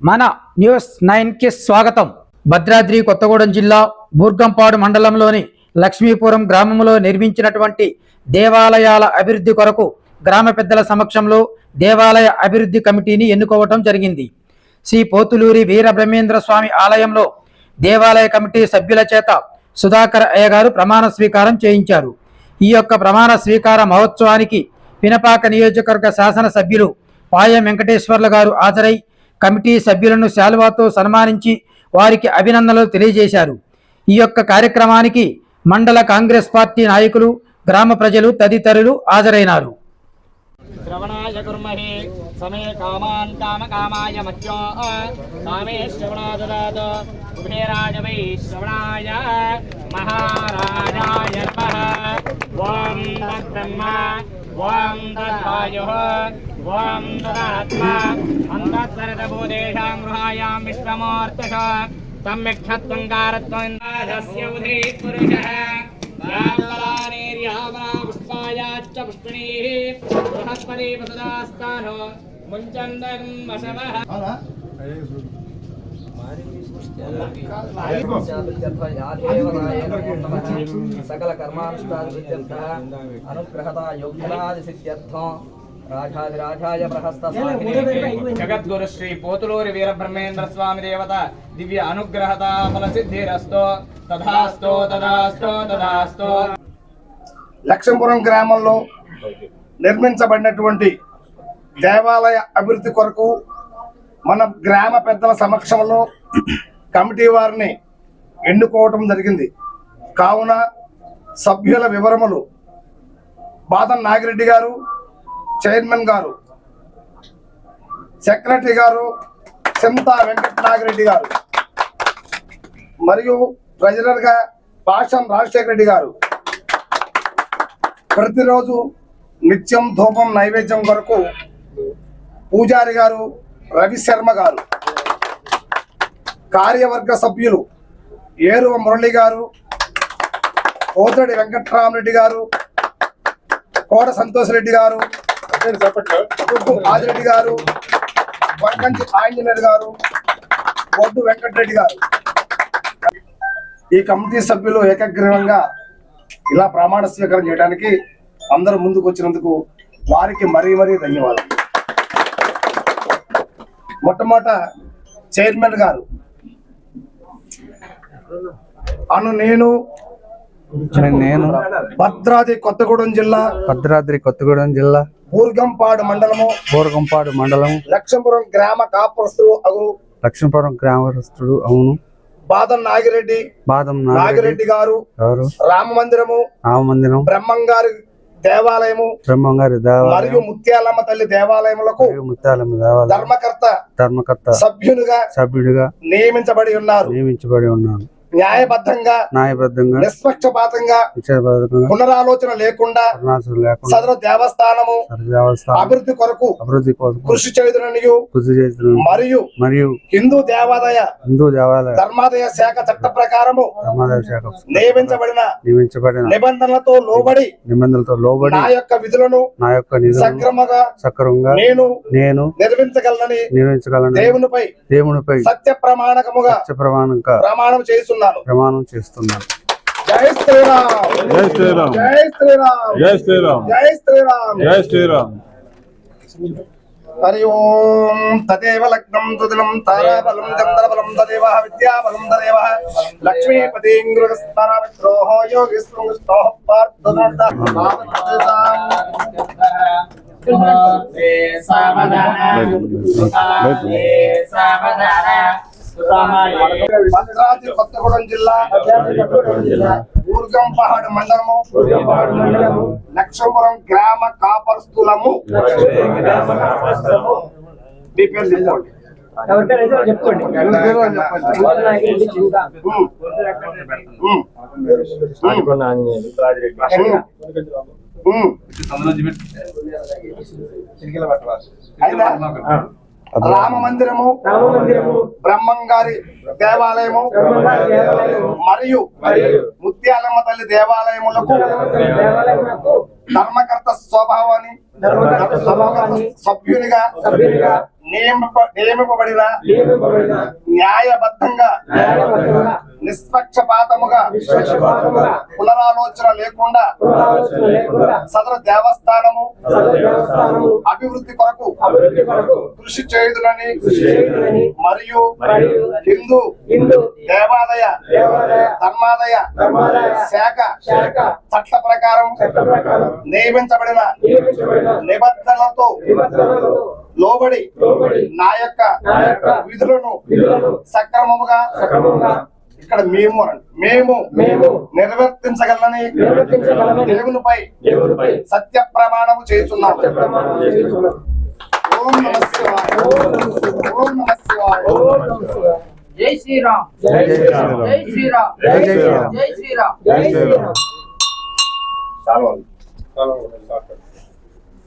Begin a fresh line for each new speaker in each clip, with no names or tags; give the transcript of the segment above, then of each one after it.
మన న్యూస్ నైన్కి స్వాగతం. భద్రాద్రి కొత్తగూడెం జిల్లా బూర్గంపాడు మండలంలోని లక్ష్మీపురం గ్రామంలో నిర్మించినటువంటి దేవాలయాల అభివృద్ధి కొరకు గ్రామ పెద్దల సమక్షంలో దేవాలయ అభివృద్ధి కమిటీని ఎన్నుకోవటం జరిగింది. శ్రీ పోతులూరి వీర బ్రహ్మేంద్ర స్వామి ఆలయంలో దేవాలయ కమిటీ సభ్యుల చేత సుధాకర్ అయ్య గారు ప్రమాణ స్వీకారం చేయించారు. ఈ యొక్క ప్రమాణ స్వీకార మహోత్సవానికి పినపాక నియోజకవర్గ శాసన సభ్యులు పాయ వెంకటేశ్వర్ల గారు హాజరై కమిటీ సభ్యులను శాలువాతో సన్మానించి వారికి అభినందనలు తెలియజేశారు. ఈ యొక్క కార్యక్రమానికి మండల కాంగ్రెస్ పార్టీ నాయకులు గ్రామ ప్రజలు తదితరులు హాజరైనారు.
శ్రవణాయ కుర్మహే సమే కామాన్ కామ కామాయ మధ్యో కామే శ్రవణా కుబేరాజ వై శ్రవణాయ మహారాజాయ నమః. ఓం తద్బ్రహ్మ ఓం ఓం తదాత్మ संवत्सरतभूतेषां गृहायां
विश्रमोऽर्थः सम्यक्षत्वङ्कारत्वस्य उदरी पुरुषः अनुग्रहता योग्यनादिसिद्ध्यर्थं ప్రహస్త
జగద్గురు శ్రీ పోతులూరి వీరబ్రహ్మేంద్ర స్వామి దేవత దివ్య అనుగ్రహత ఫల సిద్ధిరస్తో. తథాస్తో తథాస్తో తథాస్తో
లక్ష్మీపురం గ్రామంలో నిర్మించబడినటువంటి దేవాలయ అభివృద్ధి కొరకు మన గ్రామ పెద్దల సమక్షంలో కమిటీ వారిని ఎన్నుకోవటం జరిగింది. కావున సభ్యుల వివరములు బాదం నాగిరెడ్డి గారు చైర్మన్ గారు సెక్రటరీ గారు సింతా వెంకట నాగిరెడ్డి గారు మరియు ట్రెజరర్గా పాషం రాజశేఖర రెడ్డి గారు. ప్రతిరోజు నిత్యం ధూపం నైవేద్యం కొరకు పూజారి గారు రవి శర్మ గారు కార్యవర్గ సభ్యులు ఏరువ మురళి గారు కోతడి వెంకట్రామరెడ్డి గారు కోట సంతోష్ రెడ్డి గారు ఆదిరెడ్డి గారు వంకంచి ఆంజనేయుడు గారు బొడ్డు వెంకటరెడ్డి గారు. ఈ కమిటీ సభ్యులు ఏకగ్రీవంగా ఇలా ప్రమాణ స్వీకారం చేయడానికి అందరూ ముందుకు వచ్చినందుకు వారికి మరీ మరీ ధన్యవాదాలు. మొట్టమొదట చైర్మన్ గారు. అను నేను
నేను.
భద్రాద్రి కొత్తగూడెం జిల్లా.
భద్రాద్రి కొత్తగూడెం జిల్లా.
ఊర్గంపాడు మండలము
బోరగంపాడు మండలం
లక్ష్మపురం గ్రామ కాపురస్తులు అగు
లక్ష్మీపురం గ్రామస్తుడు అవును.
బాదం నాగిరెడ్డి
బాదం నాగిరెడ్డి
గారు
గారు.
రామ మందిరము
రామమందిరం
బ్రహ్మంగారి దేవాలయము
బ్రహ్మంగారి
మరియు
దేవాలయం
ముత్యాలమ్మ తల్లి దేవాలయములకు
మరియు ముత్యాలమ్మ దేవాలయం
ధర్మకర్త
ధర్మకర్త
సభ్యులుగా
సభ్యుడిగా
నియమించబడి ఉన్నారు.
నియమించబడి ఉన్నాను
న్యాయబద్ధంగా
న్యాయబద్ధంగా
నిష్పక్షపాతంగా పునరాలోచన లేకుండా సదరు దేవస్థానము
దేవస్థానం
అభివృద్ధి కొరకు
అభివృద్ధి కోసం
కృషి చేయుదుననియు
కృషి చేసిన
మరియు
మరియు
హిందూ దేవాదాయ
హిందూ దేవాలయ
ధర్మాదాయ శాఖ చట్ట ప్రకారము
ధర్మాదాయ శాఖ
నియమించబడిన
నియమించబడిన
నిబంధనలతో లోబడి
నిబంధనలతో లోబడి
నా యొక్క విధులను
నా యొక్క
సక్రమంగా
సక్రమంగా
నేను
నేను
నిర్వహించగలనని
నిర్వహించగలను
దేవునిపై
దేవునిపై
సత్య ప్రమాణకముగా
సత్య ప్రమాణంగా
ప్రమాణం చేస్తున్నాను
ప్రమాణం చేస్తున్నాను
జై శ్రీరామ్.
జై శ్రీరామ్.
జై శ్రీరామ్.
జై శ్రీరామ్.
జై శ్రీరామ్.
జై శ్రీరామ్.
హరి ఓం తదేవ లగ్నం తుదినం తారాబలం చంద్రబలం తదేవ విద్యాబలం తదేవ లక్ష్మీపతింగృహస్థానమిత్రోహో యోగిస్ృంగస్థోః పార్థునంద భద్రాద్రి కొత్తగూడెం జిల్లా ఊర్గంపహాడు మండలము లక్ష్మపురం గ్రామ కాపరస్తులము మీ పేరు. ఉమ్. రామ మందిరము బ్రహ్మంగారి దేవాలయము మరియు ముత్యాలమ్మ తల్లి దేవాలయములకు ధర్మకర్త స్వభావాన్ని సభ్యునిగా నియమింప- నియమింపబడిన న్యాయబద్ధంగా నిష్పక్షపాతముగా పునరాలోచన లేకుండా సదరు దేవస్థానము అభివృద్ధి కొరకు కృషి చేయుదునని మరియు హిందూ దేవాలయ ధర్మాదయ శాఖ చట్ట ప్రకారం నియమించబడిన నిబంధనలతో లోబడి నా యొక్క విధులను సక్రమముగా ఇక్కడ మేము. మేము నిర్వర్తించగలని దేవునిపై సత్య ప్రమాణము చేస్తున్నాము ఓం నమః శివాయ. ఓం నమః శివాయ.
జై శ్రీరామ్.
జై శ్రీరామ్.
జై శ్రీరామ్.
జై శ్రీరామ్.
జై శ్రీరామ్.
జై శ్రీరామ్.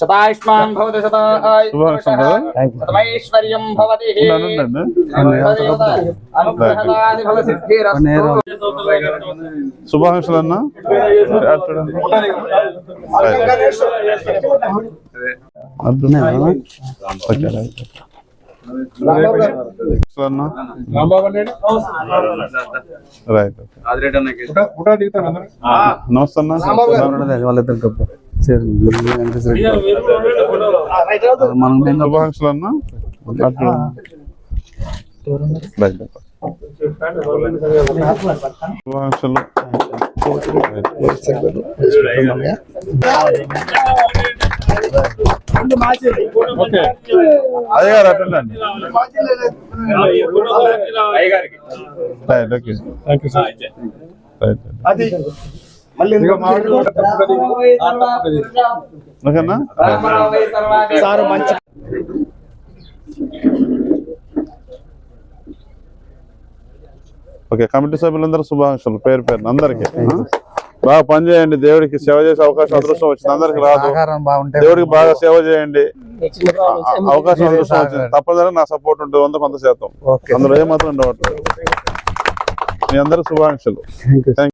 శతాయుష్మాన్ భవతి. శతమైశ్వర్యం భవతి
అన్న. నమస్తే అన్న
వాళ్ళిద్దరు గొప్ప మనం
శుభాంశులు అన్న అటు చూడండి. Right okay. అటెండండి right okay. Right
అది.
ఓకేనా?
సార్ మంచి
ఓకే కమిటీ సభ్యులందరూ శుభాకాంక్షలు. పేరు పేరు అందరికి. బాగా పనిచేయండి దేవుడికి సేవ చేసే అవకాశం అదృష్టం వచ్చింది. అందరికి రాదు. దేవుడికి బాగా సేవ చేయండి. అవకాశం అదృష్టం వచ్చింది. తప్పనిసరిగా నా సపోర్ట్ ఉంటుంది వంద కొంత శాతం. అందులో ఏమాత్రం ఉండవట్లేదు మీ అందరూ శుభాకాంక్షలు.
Thank you